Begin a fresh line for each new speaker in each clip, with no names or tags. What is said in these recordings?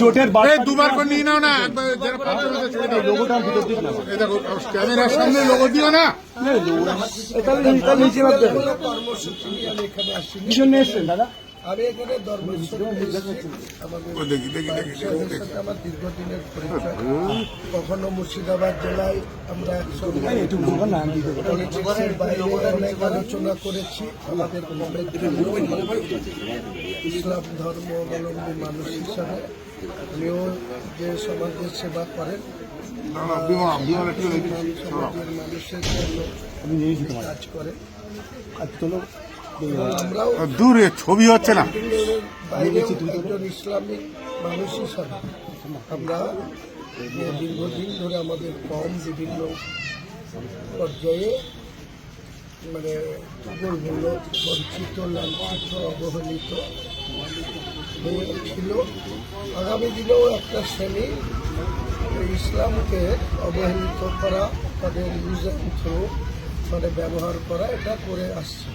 জোটের
এই দুবার করে নিয়ে নাও না না এই দেখো ক্যামেরার সামনে লোগো দিও না।
দাদা।
আমি এখানে আমার দীর্ঘদিনের পরিচয়। কখনো মুর্শিদাবাদ জেলায় আমরা। পলিটিক্সের বাইরে অনেক আলোচনা করেছি আমাদের ইসলাম ধর্ম অবলম্বী মানুষ হিসাবে। উনিও যে সমাজের সেবা করেন সমাজের মানুষের জন্য কাজ করে
আজ
আমরাও
দূরে ছবি হচ্ছে না।
একজন ইসলামিক মানুষ হিসাবে আমরা দীর্ঘদিন ধরে আমাদের কম বিভিন্ন পর্যায়ে মানে বঞ্চিত লাঞ্ছিত অবহেলিত ছিল। আগামী দিনেও একটা শ্রেণি ইসলামকে অবহেলিত করা তাদের ইউজ থ্রো মানে ব্যবহার করা এটা করে আসছে।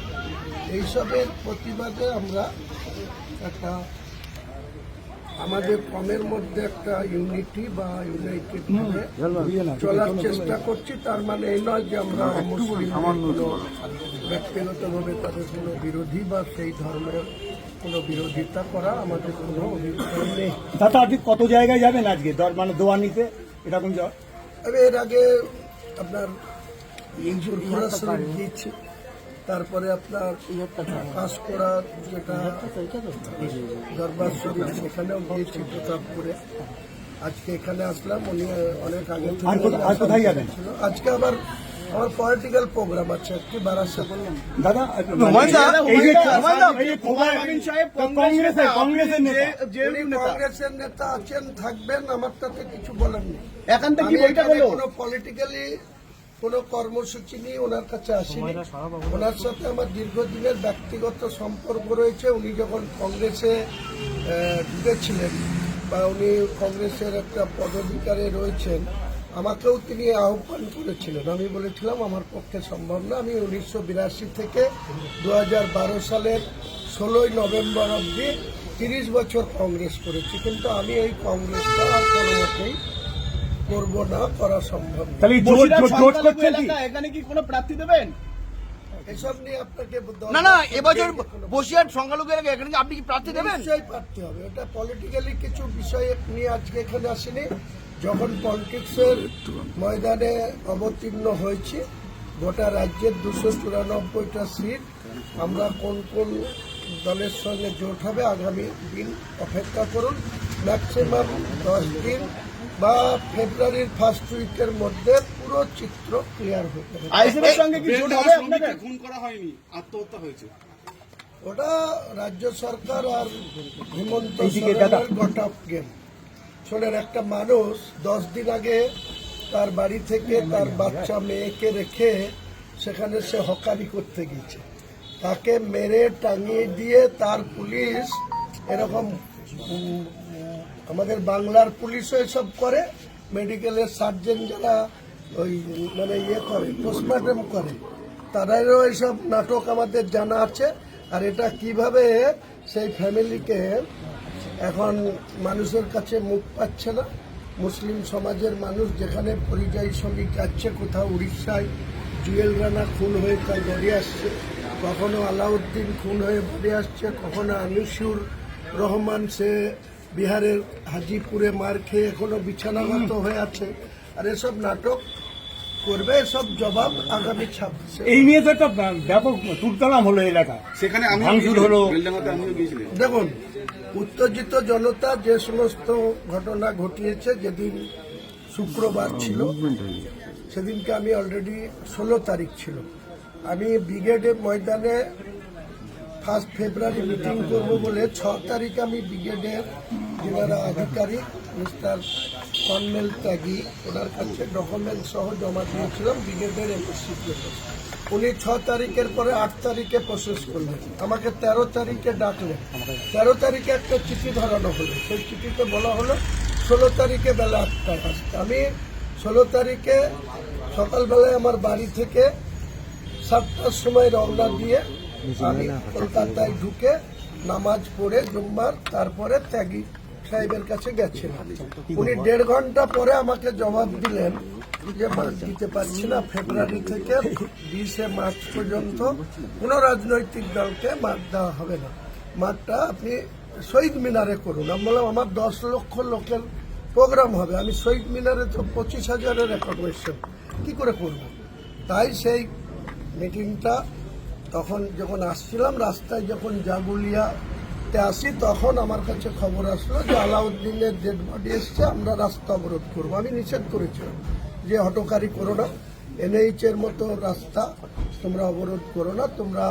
এইসবের প্রতিবাদে আমরা একটা আমাদের কমের মধ্যে একটা ইউনিটি বা ইউনাইটেড চলার চেষ্টা করছি। তার মানে এই নয় যে আমরা ব্যক্তিগতভাবে তাদের কোনো বিরোধী বা সেই ধর্মের কোনো বিরোধিতা করা আমাদের কোনো অভিপ্রায় নেই।
দাদা আপনি কত জায়গায় যাবেন আজকে? দর- মানে দোয়া নিতে এরকম
আমি এর আগে আপনার শরীফ গিয়েছি। তারপরে আপনার কাজ করার যেটা দরবার শরীফ সেখানেও গিয়েছি প্রতাপপুরে। আজকে এখানে আসলাম উনি অনেক আগে। আজকে আবার আমার পলিটিক্যাল প্রোগ্রাম আছে একটি বারাসাত
দাদা এই যে কংগ্রেসের কংগ্রেসের নেতা।
কংগ্রেসের নেতা আছেন থাকবেন আমার তাতে কিছু বলার নেই
এখান থেকে
আমি
হলো
কোনো পলিটিক্যালি কোনো কর্মসূচি নিয়ে ওনার কাছে আসিনি। ওনার সাথে আমার দীর্ঘদিনের ব্যক্তিগত সম্পর্ক রয়েছে। উনি যখন কংগ্রেসে আহ, ঢুকেছিলেন বা উনি কংগ্রেসের একটা পদাধিকারে রয়েছেন আমাকেও তিনি আহ্বান করেছিলেন। আমি বলেছিলাম আমার পক্ষে সম্ভব না। আমি উনিশশো বিরাশি থেকে দু হাজার বারো সালের ষোলোই নভেম্বর অবধি তিরিশ বছর কংগ্রেস করেছি। কিন্তু আমি এই কংগ্রেসটা আর কোনো মতেই করব না করা সম্ভব
এখানে কি কোনো প্রার্থী দেবেন?
এসব নিয়ে আপনাকে
না না এবছর বসিরহাট সংখ্যালঘু এলাকা এখানে আপনি কি প্রার্থী দেবেন?
নিশ্চয়ই পারতে হবে। ওটা পলিটিক্যালি কিছু বিষয় নিয়ে আজকে এখানে আসেনি। যখন পলিটিক্সের ময়দানে অবতীর্ণ হয়েছি গোটা রাজ্যের দুশো চুরানব্বইটা সিট আমরা কোন কোন দলের সঙ্গে জোট হবে আগামী দিন অপেক্ষা করুন। ম্যাক্সিমাম দশ দিন বা ফেব্রুয়ারির ফার্স্ট উইকের মধ্যে পুরো চিত্র ক্লিয়ার হয়ে যাবে
আইএসএফের সঙ্গে কি জোট হবে আপনাদের?
খুন করা হয়নি? আত্মহত্যা হয়েছে।
ওটা রাজ্য সরকার আর হিমন্ত। গট অফ গেম শোনেন একটা মানুষ দশ দিন আগে তার বাড়ি থেকে তার বাচ্চা মেয়েকে রেখে সেখানে সে হকারি করতে গিয়েছে। তাকে মেরে টাঙিয়ে দিয়ে তার পুলিশ এরকম আমাদের বাংলার পুলিশও এসব করে মেডিকেলের সার্জন যারা ওই মানে ইয়ে করে পোস্টমর্টম করে তাদেরও এইসব নাটক আমাদের জানা আছে। আর এটা কীভাবে সেই ফ্যামিলিকে এখন মানুষের কাছে মুখ পাচ্ছে না। মুসলিম সমাজের মানুষ যেখানে পরিযায়ী শ্রমিক যাচ্ছে কোথাও উড়িষ্যায় জুয়েল রানা খুন হয়ে তাই বাড়ি আসছে কখনো আলাউদ্দিন খুন হয়ে বাড়ি আসছে কখনো আনিসুর রহমান সে বিহারের হাজিপুরে মার খেয়ে এখনও বিছানাগত হয়ে আছে। আর এসব নাটক করবে এসব জবাব আগামী ছাব্বিশে।
এই নিয়ে তো একটা ব্যাপক তুলতালাম হলো এলাকা।
সেখানে
দেখুন উত্তেজিত জনতা যে সমস্ত ঘটনা ঘটিয়েছে যেদিন শুক্রবার ছিল, সেদিনকে আমি অলরেডি ষোলো তারিখ ছিল। আমি ব্রিগেডে ময়দানে ফার্স্ট ফেব্রুয়ারি মিটিং করব বলে ছ তারিখ আমি ব্রিগেডের যারা আধিকারিক মিস্টার কর্নেল ত্যাগী, ওনার কাছে ডকুমেন্ট সহ জমা দিয়েছিলাম ব্রিগেডের এমএসসি উনি ছ তারিখের পরে আট তারিখে প্রসেস করলেন। আমাকে তেরো তারিখে ডাকলেন। তেরো তারিখে একটা চিঠি ধরানো হলো। সেই চিঠিতে বলা হলো, ষোলো তারিখে বেলা আসতে আমি ষোলো তারিখে সকালবেলায় আমার বাড়ি থেকে সাতটার সময় রওনা দিয়ে আমি কলকাতায় ঢুকে নামাজ পড়ে জুম্মার, তারপরে ত্যাগী সাহেবের কাছে গেছিলাম। উনি দেড় ঘণ্টা পরে আমাকে জবাব দিলেন যে মাঠ দিতে পারছি না, ফেব্রুয়ারি থেকে বিশে মার্চ পর্যন্ত কোনো রাজনৈতিক দলকে মাঠ দেওয়া হবে না। মাঠটা আপনি শহীদ মিনারে করুন। আমি বললাম, আমার দশ লক্ষ লোকের প্রোগ্রাম হবে। আমি শহীদ মিনারে তো পঁচিশ হাজারের অ্যাকোমোডেশন। কি করে করব? তাই সেই মিটিংটা তখন যখন আসছিলাম, রাস্তায় যখন জাগুলিয়াতে আসি, তখন আমার কাছে খবর আসলো যে আলাউদ্দিনের ডেড বডি এসছে, আমরা রাস্তা অবরোধ করব। আমি নিষেধ করেছিলাম যে হটকারি করো না এনএইচ এর মতো রাস্তা তোমরা অবরোধ করো না, তোমরা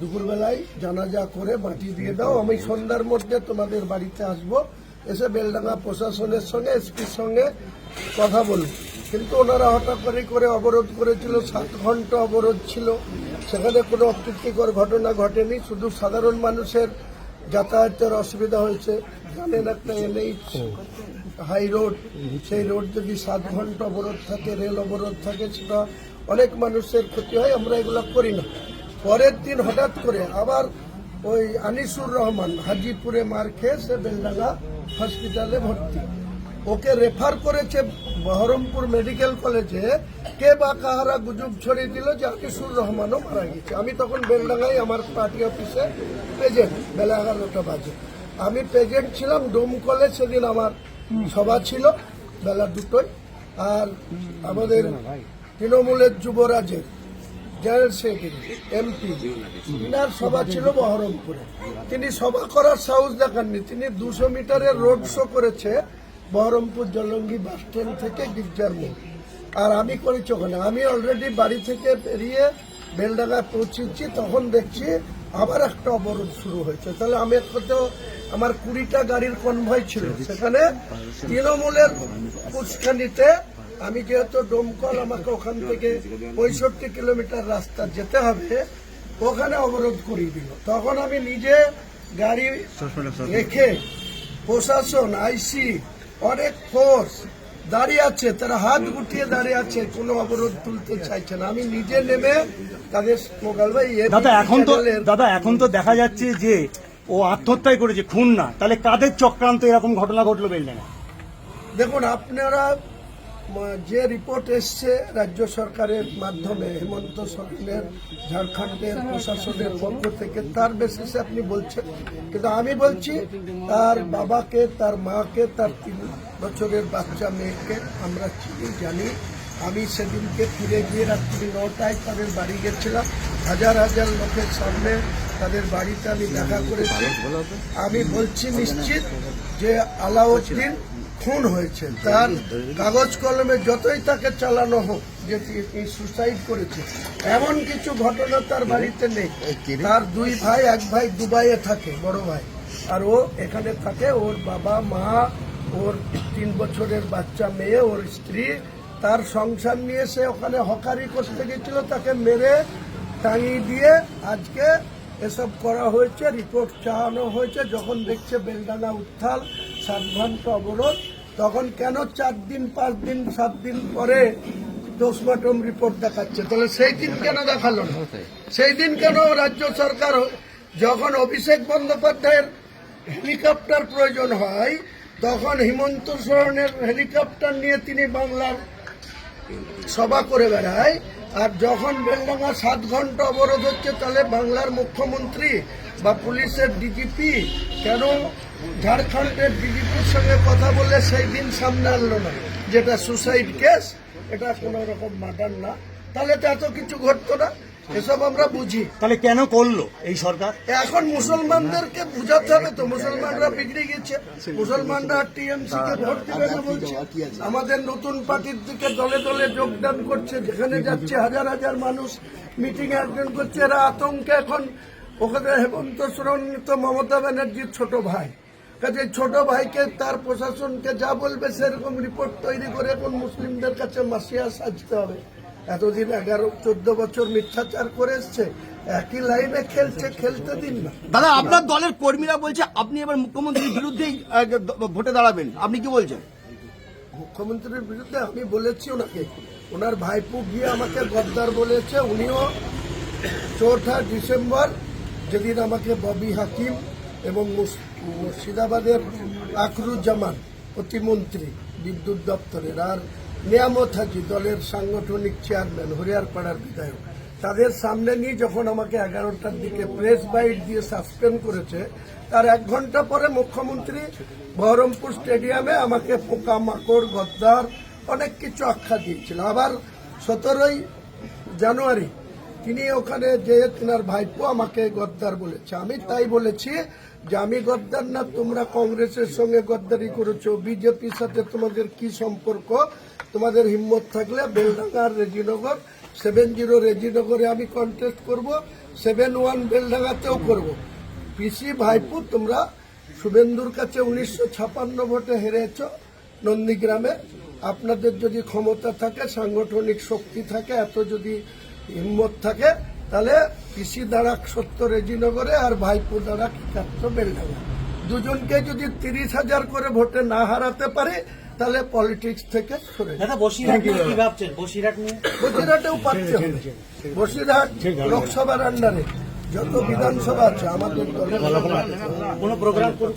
দুপুরবেলায় জানাজা করে মাটি দিয়ে দাও, আমি সন্ধ্যার মধ্যে তোমাদের বাড়িতে আসব, এসে বেলডাঙ্গা প্রশাসনের সঙ্গে, এসপির সঙ্গে কথা বলব। কিন্তু ওনারা হঠাৎ করে করে অবরোধ করেছিল, সাত ঘণ্টা অবরোধ ছিল। সেখানে কোনো অপ্রীতিকর ঘটনা ঘটেনি, শুধু সাধারণ মানুষের যাতায়াতের অসুবিধা হয়েছে। জানেন একটা এনএইচ হাই রোড, সেই রোড যদি সাত ঘণ্টা অবরোধ থাকে, রেল অবরোধ থাকে, সেটা অনেক মানুষের ক্ষতি হয়, আমরা এগুলো করি না। পরের দিন হঠাৎ করে আবার ওই আনিসুর রহমান হাজিপুরে মার খেয়ে সে বেলডাঙ্গা হসপিটালে ভর্তি। ওকে রেফার করেছে বহরমপুর মেডিকেল কলেজে কে বা কাহারা গুজব ছড়িয়ে দিল যে আকিসুর রহমানও মারা গেছে। আমি তখন বেলডাঙ্গায় আমার পার্টি অফিসে প্রেজেন্ট, বেলা এগারোটা বাজে। আমি প্রেজেন্ট ছিলাম ডোমকলে সেদিন আমার সভা ছিল, বেলা দুটোয়। আর আমাদের তৃণমূলের যুবরাজের জেনারেল সেক্রেটারি, এমপি তিনার সভা ছিল বহরমপুরে। তিনি সভা করার সাহস দেখাননি। তিনি দুশো মিটারের রোড শো করেছে বহরমপুর জলঙ্গি বাস স্ট্যান্ড থেকে গির্জার মোড়। আর আমি করেছি ওখানে। আমি অলরেডি বাড়ি থেকে বেরিয়ে বেলডাঙ্গায় পৌঁছেছি তখন দেখছি আবার একটা অবরোধ শুরু হয়েছে। তাহলে আমি তো আমার কুড়িটা গাড়ির কনভয় ছিল। সেখানে তৃণমূলের পুষ্কানিতে আমি যেহেতু ডোমকল আমাকে ওখান থেকে পঁয়ষট্টি কিলোমিটার রাস্তা যেতে হবে ওখানে অবরোধ করিয়ে দিল। তখন আমি নিজে গাড়ি রেখে প্রশাসন আইসি অনেক ফোর্স দাঁড়িয়ে আছে তারা হাত গুটিয়ে দাঁড়িয়ে আছে কোনো অবরোধ তুলতে চাইছে না। আমি নিজে নেমে তাদের মোগাল ভাই
দাদা এখন তো দাদা এখন তো দেখা যাচ্ছে যে ও আত্মহত্যাই করেছে খুন না। তাহলে কাদের চক্রান্ত এরকম ঘটনা ঘটলো বেলডাঙ্গা
দেখুন আপনারা যে রিপোর্ট এসছে রাজ্য সরকারের মাধ্যমে, হেমন্ত সরেনের ঝাড়খণ্ডের প্রশাসনের পক্ষ থেকে, তার বেসিসে আপনি বলছেন। কিন্তু আমি বলছি, তার বাবাকে, তার মাকে, তার তিন বছরের বাচ্চা মেয়েকে আমরা চিনি, জানি। আমি সেদিনকে ফিরে গিয়ে রাত্রি নটায় তাদের বাড়ি গেছিলাম। হাজার হাজার লোকের সামনে তাদের বাড়িতে আমি দেখা করেছি। আমি বলছি নিশ্চিত যে আলাউদ্দিন খুন হয়েছে, তার কাগজ কলমে যতই তাকে চালানো হোক, যে সুসাইড করেছে, এমন কিছু ঘটনা তার বাড়িতে নেই। তার দুই ভাই, এক ভাই দুবাইয়ে থাকে, বড় ভাই। আর ও এখানে থাকে, ওর বাবা, মা, ওর তিন বছরের বাচ্চা মেয়ে, ওর স্ত্রী। তার সংসার নিয়ে সে ওখানে হকারি করতে গেছিল, তাকে মেরে টাঙিয়ে দিয়ে আজকে এসব করা হয়েছে, রিপোর্ট চাওয়ানো হয়েছে। যখন দেখছে বেলডাঙ্গা উত্থাল, সাত অবরোধ তখন কেন চার দিন, পাঁচ দিন, সাত দিন পরে পোস্টমর্টম রিপোর্ট দেখাচ্ছে? তাহলে সেই দিন কেন দেখাল না? সেই দিন কেন রাজ্য সরকার যখন অভিষেক বন্দ্যোপাধ্যায়ের হেলিকপ্টার প্রয়োজন হয়, তখন হিমন্ত সোরেনের হেলিকপ্টার নিয়ে তিনি বাংলার সভা করে বেড়ায়, আর যখন বেলডাঙ্গা সাত ঘণ্টা অবরোধ হচ্ছে, তাহলে বাংলার মুখ্যমন্ত্রী বা পুলিশের ডিজিপি কেন ঝাড়খণ্ডের ডিজিপির সঙ্গে কথা বলে সেই দিন সামনে আনলো না। যেটা সুসাইড কেস এটা কোনো রকম মার্ডার না। তাহলে তো এত কিছু ঘটতো না। এসব আমরা বুঝি।
তাহলে কেন করল এই সরকার?
এখন মুসলমানদেরকে বুঝাতে হবে তো। মুসলমানরা বিগড়ে গেছে মুসলমানরা টিএমসি কে ভোট দিবে না বলছে। আমাদের নতুন পার্টির দিকে দলে দলে যোগদান করছে। যেখানে যাচ্ছে হাজার হাজার মানুষ মিটিং অ্যাটেন্ড করছে। এরা আতঙ্কে এখন। ওখানে হেমন্ত সোরেন তো মমতা ব্যানার্জির ছোট ভাই। কাজে ছোট ভাইকে তার প্রশাসনকে যা বলবে সেরকম রিপোর্ট তৈরি করে এখন মুসলিমদের কাছে মাসিয়া সাজতে হবে। এতদিন এগারো চোদ্দ বছর মিথ্যাচার করে এসছে একই লাইনে খেলছে খেলতে দিন না।
দাদা আপনার দলের কর্মীরা বলছে আপনি এবার মুখ্যমন্ত্রীর বিরুদ্ধেই ভোটে দাঁড়াবেন। আপনি কি বলছেন?
মুখ্যমন্ত্রীর বিরুদ্ধে আমি বলেছি ওনাকে ওনার ভাইপু গিয়ে আমাকে গদ্দার বলেছে উনিও চৌঠা ডিসেম্বর যেদিন আমাকে ববি হাকিম এবং মুর্শিদাবাদের আকরুজ্জামান প্রতিমন্ত্রী বিদ্যুৎ দপ্তরের আর নিয়ামত হাজি দলের সাংগঠনিক চেয়ারম্যান হরিয়ারপাড়ার বিধায়ক। তাদের সামনে নিয়ে যখন আমাকে এগারোটার দিকে প্রেস বাইট দিয়ে সাসপেন্ড করেছে, তার এক ঘণ্টা পরে মুখ্যমন্ত্রী বহরমপুর স্টেডিয়ামে আমাকে পোকা মাকড় গদ্দার, অনেক কিছু আখ্যা দিয়েছিল। আবার সতেরোই জানুয়ারি তিনি ওখানে যে তিনার ভাইপো আমাকে গদ্দার বলেছে। আমি তাই বলেছি যে আমি গদ্দার না, তোমরা কংগ্রেসের সঙ্গে গদ্দারি করেছ। বিজেপির সাথে তোমাদের কি সম্পর্ক? তোমাদের হিম্মত থাকলে বেলডাঙ্গার রেজিনগর, সেভেন জিরো রেজিনগরে আমি কন্টেস্ট করব, সেভেন ওয়ান বেলডাঙ্গাতেও করব। পিসি ভাইপো, তোমরা শুভেন্দুর কাছে উনিশশো ছাপান্ন ভোটে হেরেছ নন্দীগ্রামে। আপনাদের যদি ক্ষমতা থাকে, সাংগঠনিক শক্তি থাকে, এত যদি হিম্মত থাকে তাহলে পিসি দাঁড়াক সত্য রেজিনগরে আর ভাইপো দাঁড়াক একাত্তর বেলডাঙ্গা? দুজনকে যদি তিরিশ হাজার করে ভোটে না হারাতে পারে তাহলে পলিটিক্স থেকে সরে বসিরহাটেও পাচ্ছে। হবে বসিরহাট লোকসভার আন্ডারে যত বিধানসভা আছে আমাদের দলের
কোনো প্রোগ্রাম